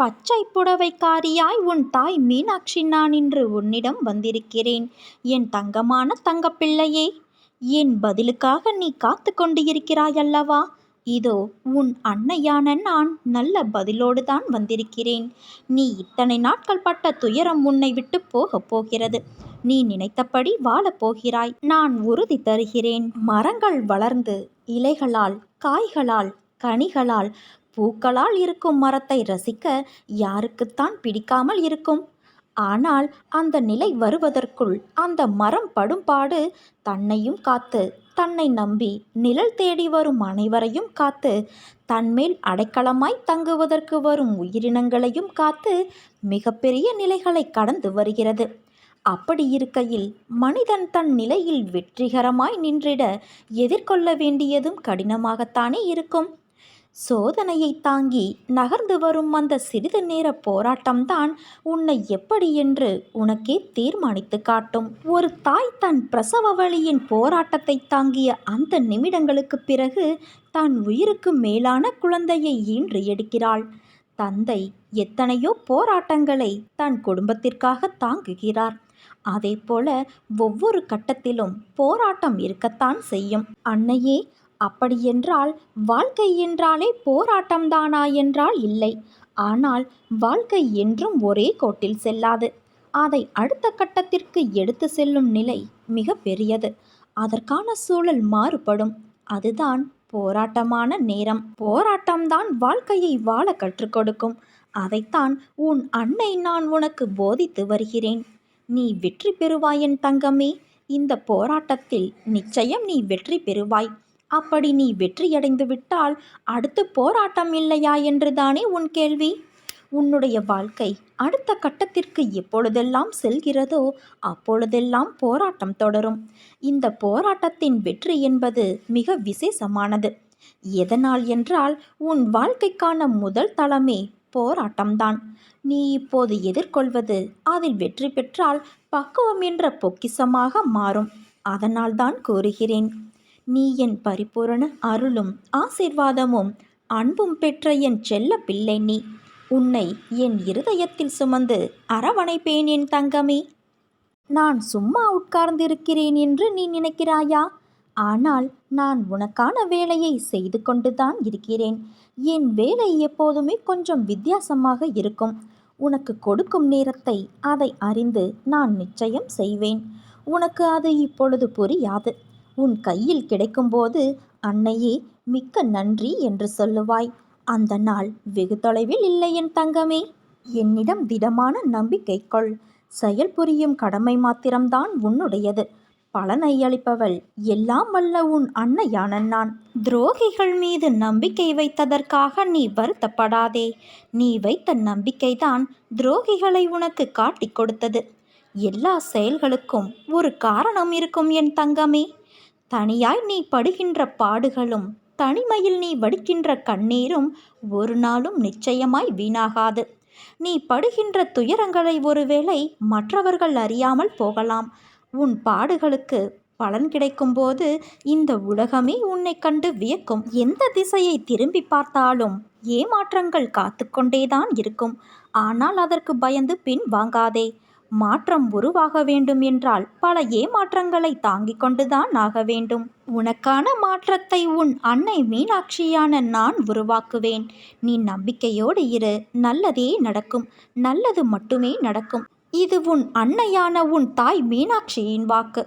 பச்சை புடவைக்காரியாய் உன் தாய் மீனாட்சி நான் இன்று உன்னிடம் வந்திருக்கிறேன். என் தங்கமான தங்கப்பிள்ளையே என் பதிலுக்காக நீ காத்து கொண்டு இருக்கிறாய் அல்லவா? இதோ உன் அன்னையான நான் நல்ல பதிலோடு தான் வந்திருக்கிறேன். நீ இத்தனை நாட்கள் பட்ட துயரம் உன்னை விட்டு போகப் போகிறது. நீ நினைத்தபடி வாழப் போகிறாய். நான் உறுதி தருகிறேன். மரங்கள் வளர்ந்து இலைகளால் காய்களால் கனிகளால் பூக்களால் இருக்கும் மரத்தை ரசிக்க யாருக்குத்தான் பிடிக்காமல் இருக்கும். ஆனால் அந்த நிலை வருவதற்குள் அந்த மரம் படும்பாடு தன்னையும் காத்து தன்னை நம்பி நிழல் தேடி வரும் அனைவரையும் காத்து தன்மேல் அடைக்கலமாய் தங்குவதற்கு வரும் உயிரினங்களையும் காத்து மிகப்பெரிய நிலைகளை கடந்து வருகிறது. அப்படி இருக்கையில் மனிதன் தன் நிலையில் வெற்றிகரமாய் நின்றிட எதிர்கொள்ள வேண்டியதும் கடினமாகத்தானே இருக்கும். சோதனையை தாங்கி நகர்ந்து வரும் அந்த சிறிது நேர போராட்டம்தான் உன்னை எப்படி என்று உனக்கே தீர்மானித்து காட்டும். ஒரு தாய் தன் பிரசவ வழியின் போராட்டத்தை தாங்கிய அந்த நிமிடங்களுக்கு பிறகு தன் உயிருக்கு மேலான குழந்தையை ஈன்று எடுக்கிறாள். தந்தை எத்தனையோ போராட்டங்களை தன் குடும்பத்திற்காக தாங்குகிறார். அதே போல ஒவ்வொரு கட்டத்திலும் போராட்டம் இருக்கத்தான் செய்யும். அன்னையே அப்படியென்றால் வாழ்க்கை என்றாலே போராட்டம்தானா என்றால் இல்லை. ஆனால் வாழ்க்கை என்றும் ஒரே கோட்டில் செல்லாது. அதை அடுத்த கட்டத்திற்கு எடுத்து செல்லும் நிலை மிக பெரியது. அதற்கான சூழல் மாறுபடும். அதுதான் போராட்டமான நேரம். போராட்டம்தான் வாழ்க்கையை வாழ கற்றுக் கொடுக்கும். அதைத்தான் உன் அன்னை நான் உனக்கு போதித்து வருகிறேன். நீ வெற்றி பெறுவாய் என் தங்கமே. இந்த போராட்டத்தில் நிச்சயம் நீ வெற்றி பெறுவாய். அப்படி நீ வெற்றியடைந்து விட்டால் அடுத்து போராட்டம் இல்லையா என்றுதானே உன் கேள்வி? உன்னுடைய வாழ்க்கை அடுத்த கட்டத்திற்கு எப்பொழுதெல்லாம் செல்கிறதோ அப்பொழுதெல்லாம் போராட்டம் தொடரும். இந்த போராட்டத்தின் வெற்றி என்பது மிக விசேஷமானது. எதனால் என்றால் உன் வாழ்க்கைக்கான முதல் தளமே போராட்டம்தான். நீ இப்போது எதிர்கொள்வது அதில் வெற்றி பெற்றால் பக்குவம் என்ற பொக்கிசமாக மாறும். அதனால்தான் கூறுகிறேன். நீ என் பரிபூரண அருளும் ஆசிர்வாதமும் அன்பும் பெற்ற என் செல்ல பிள்ளை நீ. உன்னை என் இருதயத்தில் சுமந்து அரவணைப்பேன் என் தங்கமே. நான் சும்மா உட்கார்ந்திருக்கிறேன் என்று நீ நினைக்கிறாயா? ஆனால் நான் உனக்கான வேலையை செய்து கொண்டுதான் இருக்கிறேன். என் வேலை எப்போதுமே கொஞ்சம் வித்தியாசமாக இருக்கும். உனக்கு கொடுக்கும் நேரத்தை அதை அறிந்து நான் நிச்சயம் செய்வேன். உனக்கு அது இப்பொழுது புரியாது. உன் கையில் கிடைக்கும்போது அன்னையே மிக்க நன்றி என்று சொல்லுவாய். அந்த நாள் வெகு தொலைவில் இல்லை என் தங்கமே. என்னிடம் திடமான நம்பிக்கை கொள். செயல் புரியும் கடமை மாத்திரம்தான் உன்னுடையது. பலனை அளிப்பவள் எல்லாம் வல்ல உன் அன்னையான நான். துரோகிகள் மீது நம்பிக்கை வைத்ததற்காக நீ வருத்தப்படாதே. நீ வைத்த நம்பிக்கைதான் துரோகிகளை உனக்கு காட்டிக் கொடுத்தது. எல்லா செயல்களுக்கும் ஒரு காரணம் இருக்கும் என் தங்கமே. தனியாய் நீ படுகின்ற பாடுகளும் தனிமையில் நீ வடிக்கின்ற கண்ணீரும் ஒரு நாளும் நிச்சயமாய் வீணாகாது. நீ படுகின்ற துயரங்களை ஒருவேளை மற்றவர்கள் அறியாமல் போகலாம். உன் பாடுகளுக்கு பலன் கிடைக்கும்போது இந்த உலகமே உன்னை கண்டு வியக்கும். எந்த திசையை திரும்பி பார்த்தாலும் ஏமாற்றங்கள் காத்து கொண்டேதான் இருக்கும். ஆனால் அதற்கு பயந்து பின் வாங்காதே மாற்றம் உருவாக வேண்டும் என்றால் பல ஏமாற்றங்களை தாங்கிக் கொண்டுதான் ஆக வேண்டும். உனக்கான மாற்றத்தை உன் அன்னை மீனாட்சியான நான் உருவாக்குவேன். நீ நம்பிக்கையோடு இரு. நல்லதே நடக்கும். நல்லது மட்டுமே நடக்கும். இது உன் அன்னையான உன் தாய் மீனாட்சியின் வாக்கு.